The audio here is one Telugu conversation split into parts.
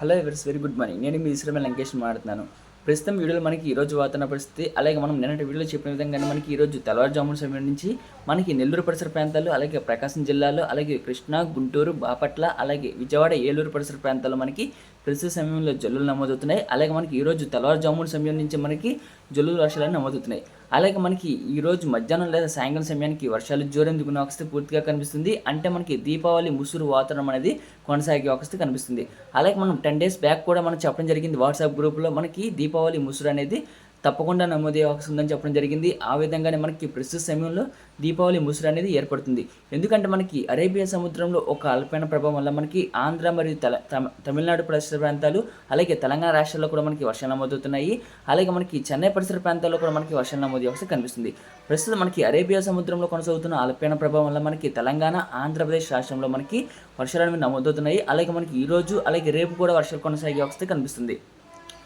హలో ఎవర్స్ వెరీ గుడ్ మార్నింగ్. నేను మీ ఇస్రామల్ లంకేష్ మాట్లాడుతున్నాను. ప్రస్తుతం వీడియోలో మనకి ఈరోజు వాతావరణ పరిస్థితి అలాగే మనం నిన్నటి వీడియోలో చెప్పిన విధంగానే మనకి ఈరోజు తెల్లవారుజామున సమయం నుంచి మనకి నెల్లూరు పరిసర ప్రాంతాలు అలాగే ప్రకాశం జిల్లాలో అలాగే కృష్ణా గుంటూరు బాపట్ల అలాగే విజయవాడ ఏలూరు పరిసర ప్రాంతాల్లో మనకి ప్రస్తుత సమయంలో జల్లులు నమోదవుతున్నాయి. అలాగే మనకి ఈరోజు తెల్లవారుజామున సమయం నుంచి మనకి జల్లులు వర్షాలు నమోదవుతున్నాయి. అలాగే మనకి ఈరోజు మధ్యాహ్నం లేదా సాయంకాలం సమయానికి వర్షాలు జోరెందుకు అవస్థ పూర్తిగా కనిపిస్తుంది. అంటే మనకి దీపావళి ముసురు వాతావరణం అనేది కొనసాగే అవస్థ కనిపిస్తుంది. అలాగే మనం టెన్ డేస్ బ్యాక్ కూడా మనం చెప్పడం జరిగింది. వాట్సాప్ గ్రూప్లో మనకి దీపావళి ముసురు అనేది తప్పకుండా నమోదే అవకాశం ఉందని చెప్పడం జరిగింది. ఆ విధంగానే మనకి ప్రస్తుత సమయంలో దీపావళి ముసురు అనేది ఏర్పడుతుంది. ఎందుకంటే మనకి అరేబియా సముద్రంలో ఒక అల్పైన ప్రభావం వల్ల మనకి ఆంధ్ర మరియు తెల తమ- తమిళనాడు పరిసర ప్రాంతాలు అలాగే తెలంగాణ రాష్ట్రాల్లో కూడా మనకి వర్షాలు నమోదవుతున్నాయి. అలాగే మనకి చెన్నై పరిసర ప్రాంతాల్లో కూడా మనకి వర్షాలు నమోదు అవకాశం కనిపిస్తుంది. ప్రస్తుతం మనకి అరేబియా సముద్రంలో కొనసాగుతున్న అల్పైన ప్రభావం వల్ల మనకి తెలంగాణ ఆంధ్రప్రదేశ్ రాష్ట్రంలో మనకి వర్షాలు అనేవి నమోదవుతున్నాయి. అలాగే మనకి ఈ రోజు అలాగే రేపు కూడా వర్షాలు కొనసాగే అవస్థ కనిపిస్తుంది.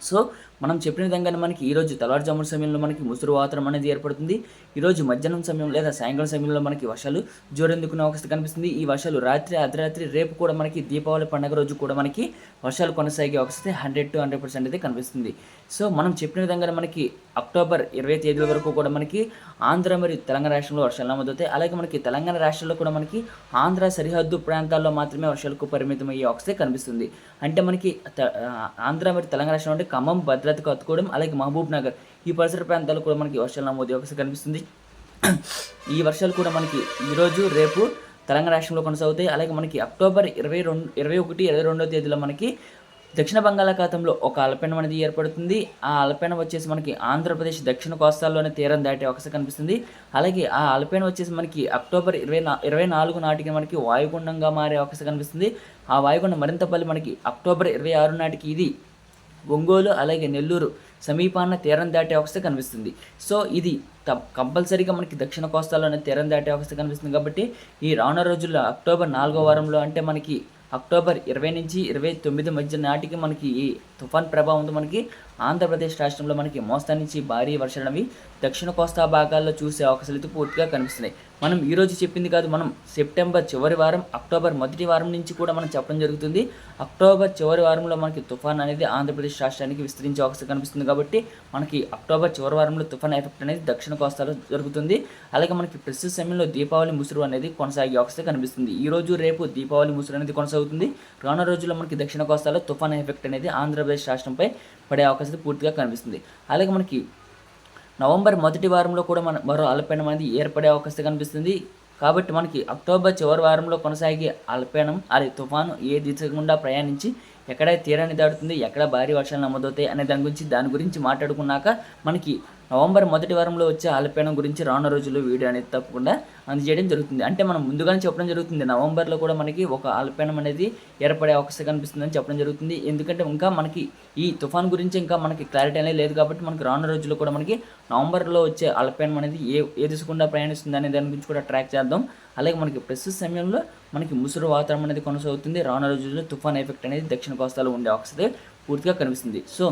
సో మనం చెప్పిన విధంగానే మనకి ఈరోజు తెల్లవారుజామున సమయంలో మనకి ముసురు వాతావరణం అనేది ఏర్పడుతుంది. ఈరోజు మధ్యాహ్నం సమయం లేదా సాయంకాలం సమయంలో మనకి వర్షాలు జోరెందుకునే అవకాశం కనిపిస్తుంది. ఈ వర్షాలు రాత్రి అర్ధరాత్రి రేపు కూడా మనకి దీపావళి పండుగ రోజు కూడా మనకి వర్షాలు కొనసాగే అవకాశం హండ్రెడ్ టు హండ్రెడ్ పర్సెంట్ అయితే కనిపిస్తుంది. సో మనం చెప్పిన విధంగానే మనకి అక్టోబర్ ఇరవై తేదీల వరకు కూడా మనకి ఆంధ్ర మరియు తెలంగాణ రాష్ట్రంలో వర్షాలు నమోదవుతాయి. అలాగే మనకి తెలంగాణ రాష్ట్రంలో కూడా మనకి ఆంధ్ర సరిహద్దు ప్రాంతాల్లో మాత్రమే వర్షాలకు పరిమితం అయ్యే అవకాశం కనిపిస్తుంది. అంటే మనకి త- ఆంధ్ర మరియు తెలంగాణ రాష్ట్రం అంటే ఖమ్మం భద్రత కత్తుకోవడం అలాగే మహబూబ్ నగర్. ఈ పరిసర ప్రాంతాలు కూడా మనకి వర్షాలు నమోదు అవకాశం కనిపిస్తుంది. ఈ వర్షాలు కూడా మనకి ఈరోజు రేపు తెలంగాణ రాష్ట్రంలో కొనసాగుతాయి. అలాగే మనకి అక్టోబర్ ఇరవై రెండు ఇరవై ఒకటి ఇరవై రెండో తేదీలో మనకి దక్షిణ బంగాళాఖాతంలో ఒక అల్పీనం అనేది ఏర్పడుతుంది. ఆ అల్పీనం వచ్చేసి మనకి ఆంధ్రప్రదేశ్ దక్షిణ కోస్తాల్లోనే తీరం దాటే అవకాశం కనిపిస్తుంది. అలాగే ఆ అల్పీనం వచ్చేసి మనకి అక్టోబర్ ఇరవై నా ఇరవై నాలుగు నాటికి మనకి వాయుగుండంగా మారే అవకాశం కనిపిస్తుంది. ఆ వాయుగుండం మరింత పల్లి మనకి అక్టోబర్ ఇరవై ఆరు నాటికి ఇది ఒంగోలు అలాగే నెల్లూరు సమీపాన తీరం దాటే అవస్థ కనిపిస్తుంది. సో ఇది త- కంపల్సరీగా మనకి దక్షిణ కోస్తాలోనే తీరం దాటే అవస్థ కనిపిస్తుంది కాబట్టి ఈ రానున్న రోజుల్లో అక్టోబర్ నాలుగో వారంలో అంటే మనకి అక్టోబర్ ఇరవై నుంచి ఇరవై తొమ్మిది మధ్య నాటికి మనకి ఈ తుఫాన్ ప్రభావంతో మనకి ఆంధ్రప్రదేశ్ రాష్ట్రంలో మనకి మోస్తా నుంచి భారీ వర్షాలు అనేవి దక్షిణ కోస్తా భాగాల్లో చూసే అవకాశాలు అయితే పూర్తిగా కనిపిస్తున్నాయి. మనం ఈ రోజు చెప్పింది కాదు మనం సెప్టెంబర్ చివరి వారం అక్టోబర్ మొదటి వారం నుంచి కూడా మనం చెప్పడం జరుగుతుంది. అక్టోబర్ చివరి వారంలో మనకి తుఫాన్ అనేది ఆంధ్రప్రదేశ్ రాష్ట్రానికి విస్తరించే అవకాశం కనిపిస్తుంది కాబట్టి మనకి అక్టోబర్ చివరి వారంలో తుఫాన్ ఎఫెక్ట్ అనేది దక్షిణ కోస్తాలో జరుగుతుంది. అలాగే మనకి ప్రస్తుత సమయంలో దీపావళి ముసురు అనేది కొనసాగే అవకాశం కనిపిస్తుంది. ఈ రోజు రేపు దీపావళి ముసురు అనేది కొనసాగుతుంది. రానున్న రోజుల్లో మనకి దక్షిణ కోస్తాలో తుఫాన్ ఎఫెక్ట్ అనేది ఆంధ్రప్రదేశ్ రాష్ట్రంపై పడే అవకాశం పూర్తిగా కనిపిస్తుంది. అలాగే మనకి నవంబర్ మొదటి వారంలో కూడా మన మరో అల్పీనం అనేది ఏర్పడే అవకాశం కనిపిస్తుంది. కాబట్టి మనకి అక్టోబర్ చివరి వారంలో కొనసాగే అల్పీనం అది తుఫాను ఏ దిశ గుండా ప్రయాణించి ఎక్కడ తీరాన్ని దాటుతుంది ఎక్కడ భారీ వర్షాలు నమోదవుతాయి అనే దాని గురించి దాని గురించి మాట్లాడుకున్నాక మనకి నవంబర్ మొదటి వారంలో వచ్చే ఆలపేనం గురించి రానున్న రోజుల్లో వీడియో అనేది తప్పకుండా అందజేయడం జరుగుతుంది. అంటే మనం ముందుగానే చెప్పడం జరుగుతుంది. నవంబర్లో కూడా మనకి ఒక అల్పీనం అనేది ఏర్పడే అవకాశం కనిపిస్తుందని చెప్పడం జరుగుతుంది. ఎందుకంటే ఇంకా మనకి ఈ తుఫాన్ గురించి ఇంకా మనకి క్లారిటీ అనేది లేదు కాబట్టి మనకి రానున్న రోజుల్లో కూడా మనకి నవంబర్లో వచ్చే అల్పీనం అనేది ఏ ఏ దిశకుండా ప్రయాణిస్తుంది అనే దాని గురించి కూడా ట్రాక్ చేద్దాం. అలాగే మనకి ప్రస్తుత సమయంలో మనకి ముసురు వాతావరణం అనేది కొనసాగుతుంది. రానున్న రోజుల్లో తుఫాన్ ఎఫెక్ట్ అనేది దక్షిణ కోస్తాలో ఉండే అవకాశం పూర్తిగా కనిపిస్తుంది. సో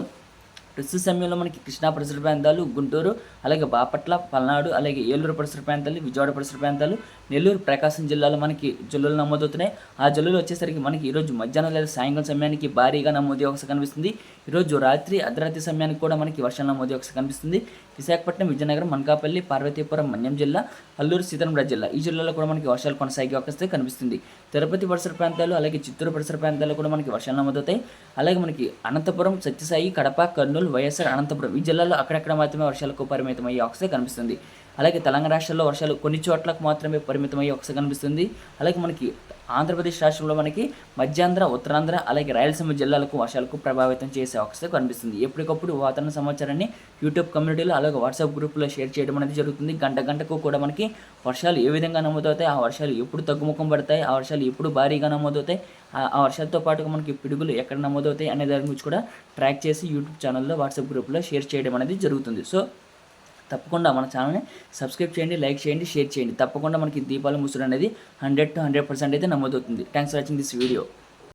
ప్రస్తుత సమయంలో మనకి కృష్ణా పరిసర ప్రాంతాలు గుంటూరు అలాగే బాపట్ల పల్నాడు అలాగే ఏలూరు పరిసర ప్రాంతాలు విజయవాడ పరిసర ప్రాంతాలు నెల్లూరు ప్రకాశం జిల్లాలో మనకి జల్లులు నమోదవుతున్నాయి. ఆ జల్లులు వచ్చేసరికి మనకి ఈరోజు మధ్యాహ్నం లేదా సాయంకాలం సమయానికి భారీగా నమోదు అవకాశం కనిపిస్తుంది. ఈరోజు రాత్రి అర్ధరాత్రి సమయానికి కూడా మనకి వర్షం నమోదు అవకాశం కనిపిస్తుంది. విశాఖపట్నం విజయనగరం మనకాపల్లి పార్వతీపురం మన్యం జిల్లా అల్లూరు సీతారామరాజు జిల్లా ఈ జిల్లాలో కూడా మనకి వర్షాలు కొనసాగే అవకాశం కనిపిస్తుంది. తిరుపతి పరిసర ప్రాంతాలు అలాగే చిత్తూరు పరిసర ప్రాంతాల్లో కూడా మనకి వర్షాలు నమోదవుతాయి. అలాగే మనకి అనంతపురం సత్యసాయి కడప కర్నూలు వైఎస్ఆర్ అనంతపురం ఈ జిల్లాలో అక్కడక్కడ మాత్రమే వర్షాలకు పరిమితమయ్యే అవకాశం కనిపిస్తుంది. అలాగే తెలంగాణ రాష్ట్రంలో వర్షాలు కొన్ని చోట్లకు మాత్రమే పరిమితమయ్యే అవకాశం కనిపిస్తుంది. అలాగే మనకి ఆంధ్రప్రదేశ్ రాష్ట్రంలో మనకి మధ్యాంధ్ర ఉత్తరాంధ్ర అలాగే రాయలసీమ జిల్లాలకు వర్షాలకు ప్రభావితం చేసే అవకాశం కనిపిస్తుంది. ఎప్పటికప్పుడు వాతావరణ సమాచారాన్ని యూట్యూబ్ కమ్యూనిటీలో అలాగే వాట్సాప్ గ్రూప్లో షేర్ చేయడం అనేది జరుగుతుంది. గంట గంటకు కూడా మనకి వర్షాలు ఏ విధంగా నమోదవుతాయి ఆ వర్షాలు ఎప్పుడు తగ్గుముఖం పడతాయి ఆ వర్షాలు ఎప్పుడు భారీగా నమోదవుతాయి ఆ- ఆ వర్షాలతో పాటుగా మనకి పిడుగులు ఎక్కడ నమోదవుతాయి అనే దాని గురించి కూడా ట్రాక్ చేసి యూట్యూబ్ ఛానల్లో వాట్సాప్ గ్రూప్లో షేర్ చేయడం అనేది జరుగుతుంది. సో తప్పకుండా మన ఛానల్ని సబ్స్క్రైబ్ చేయండి లైక్ చేయండి షేర్ చేయండి. తప్పకుండా మనకి దీపాలు ముసుడు అనేది హండ్రెడ్ టు హండ్రెడ్ పర్సెంట్ అయితే నమోదవుతుంది. Thanks for watching this video